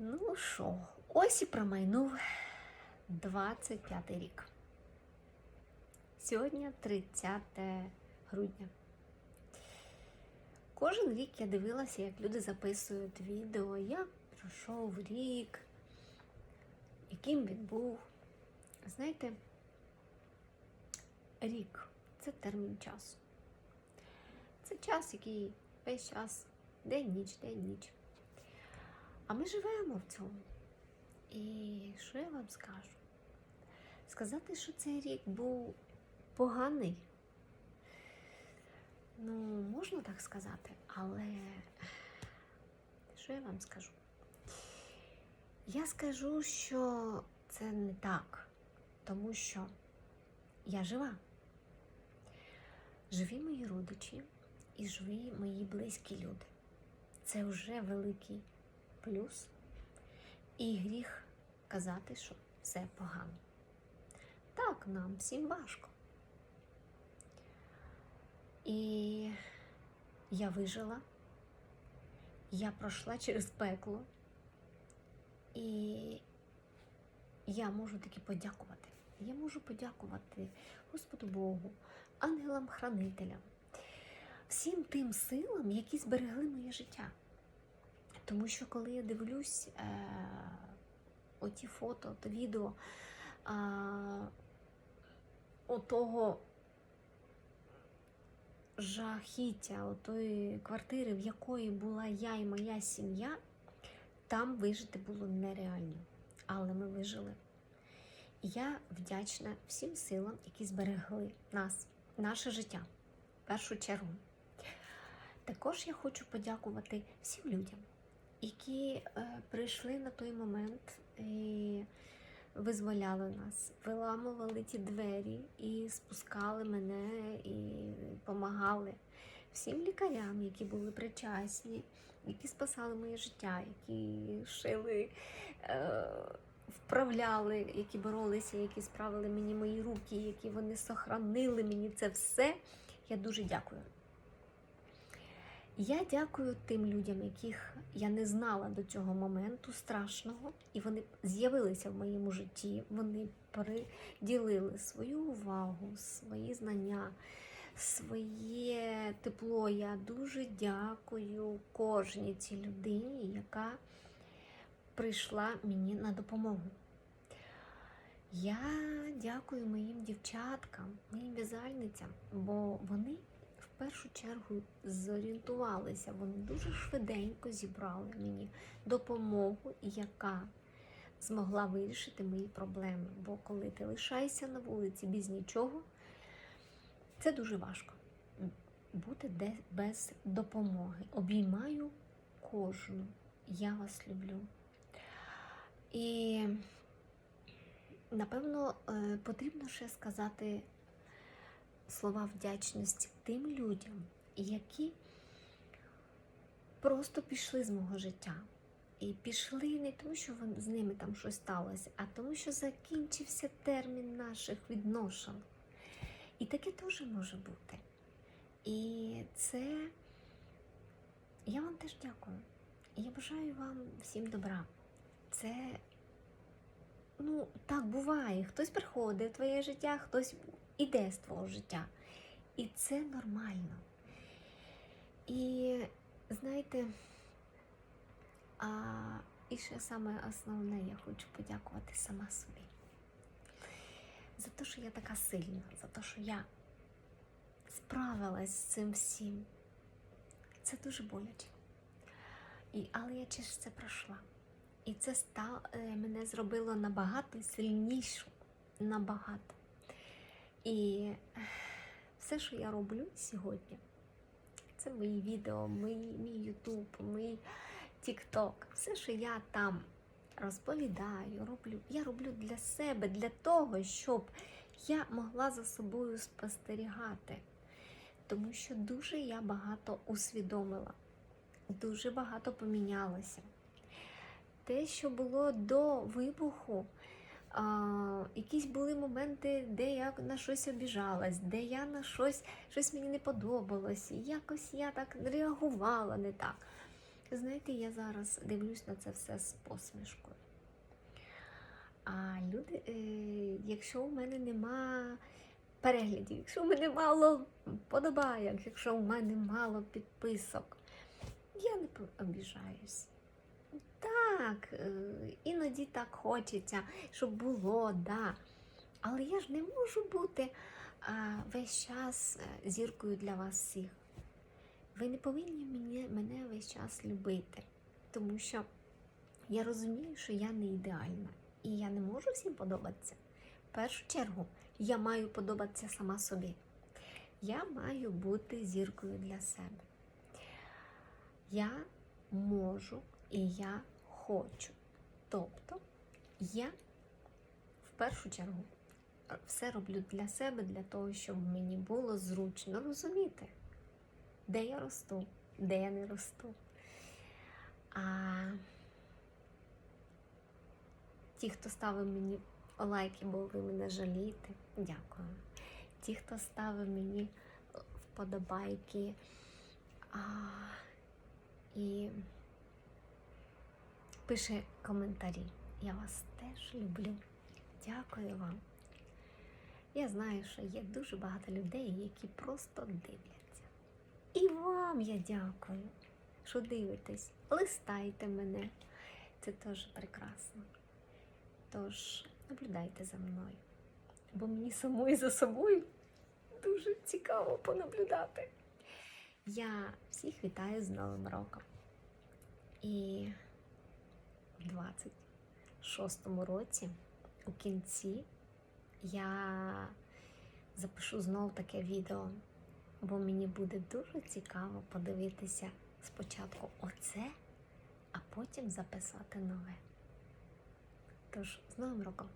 Ну що, ось і промайнув 25 рік. Сьогодні 30 грудня. Кожен рік я дивилася, як люди записують відео, як пройшов рік, яким він був. Знаєте, рік це термін часу. Це час, який весь час, день ніч, день ніч. А ми живемо в цьому. І що я вам скажу? Сказати, що цей рік був поганий, ну, можна так сказати, але що я вам скажу? Я скажу, що це не так, тому що я жива. Живі мої родичі і живі мої близькі люди. Це вже великий плюс. І гріх казати, що все погано. Так, нам всім важко. І я вижила, я пройшла через пекло, і я можу таки подякувати. Я можу подякувати Господу Богу, ангелам-хранителям, всім тим силам, які зберегли моє життя. Тому що коли я дивлюсь е, оті фото, то відео е, отого жахіття, отої квартири, в якої була я і моя сім'я, там вижити було нереально. Але ми вижили. І я вдячна всім силам, які зберегли нас, наше життя в першу чергу. Також я хочу подякувати всім людям, які е, прийшли на той момент і визволяли нас, виламували ті двері і спускали мене і допомагали всім лікарям, які були причасні, які спасали моє життя, які шили, е, вправляли, які боролися, які справили мені мої руки, які вони сохранили мені це все. Я дуже дякую. Я дякую тим людям, яких я не знала до цього моменту страшного, і вони з'явилися в моєму житті. Вони приділили свою увагу, свої знання, своє тепло. Я дуже дякую кожній цій людині, яка прийшла мені на допомогу. Я дякую моїм дівчаткам, моїм в'язальницям, бо вони першу чергу зорієнтувалися, вони дуже швиденько зібрали мені допомогу, яка змогла вирішити мої проблеми. Бо коли ти лишаєшся на вулиці без нічого, це дуже важко бути без допомоги. Обіймаю кожну. Я вас люблю. І напевно е, потрібно ще сказати слова вдячності тим людям, які просто пішли з мого життя. І пішли не тому, що з ними там щось сталося, а тому, що закінчився термін наших відношень. І таке теж може бути. І це я вам теж дякую. Я бажаю вам всім добра. Це, ну, так буває. Хтось приходить в твоє життя, хтось іде з твого життя. І це нормально. І знаєте, а, і ще саме основне, я хочу подякувати сама собі. За те, що я така сильна, за те, що я справилась з цим всім. Це дуже боляче. І, але я через це пройшла. І це став, е, мене зробило набагато сильнішу, набагато. І все, що я роблю сьогодні, це мої відео, мій, мій Ютуб, мій Тікток. Все, що я там розповідаю, роблю, я роблю для себе, для того, щоб я могла за собою спостерігати. Тому що дуже я багато усвідомила, дуже багато помінялося. Те, що було до вибуху, а, якісь були моменти, де я на щось обіжалась, де я на щось, щось мені не подобалось, якось я так реагувала не так. Знаєте, я зараз дивлюсь на це все з посмішкою. А люди, е, якщо у мене нема переглядів, якщо у мене мало подобайок, якщо у мене мало підписок, я не обіжаюсь. Так, е, іноді так хочеться, щоб було, да. Але я ж не можу бути а, весь час е, зіркою для вас всіх. Ви не повинні мене, мене весь час любити, тому що я розумію, що я не ідеальна і я не можу всім подобатися. В першу чергу я маю подобатися сама собі. Я маю бути зіркою для себе. Я можу і я хочу. Тобто я в першу чергу все роблю для себе, для того, щоб мені було зручно розуміти, де я росту, де я не росту. А ті, хто ставив мені лайки, бо ви мене жалієте, дякую. Ті, хто ставив мені вподобайки а, і пише коментарі. Я вас теж люблю. Дякую вам. Я знаю, що є дуже багато людей, які просто дивляться. І вам я дякую, що дивитесь. Листайте мене. Це теж прекрасно. Тож наблюдайте за мною. Бо мені самої за собою дуже цікаво понаблюдати. Я всіх вітаю з Новим роком. І в 26-му році у кінці я запишу знов таке відео, бо мені буде дуже цікаво подивитися спочатку оце, а потім записати нове. Тож, з Новим роком!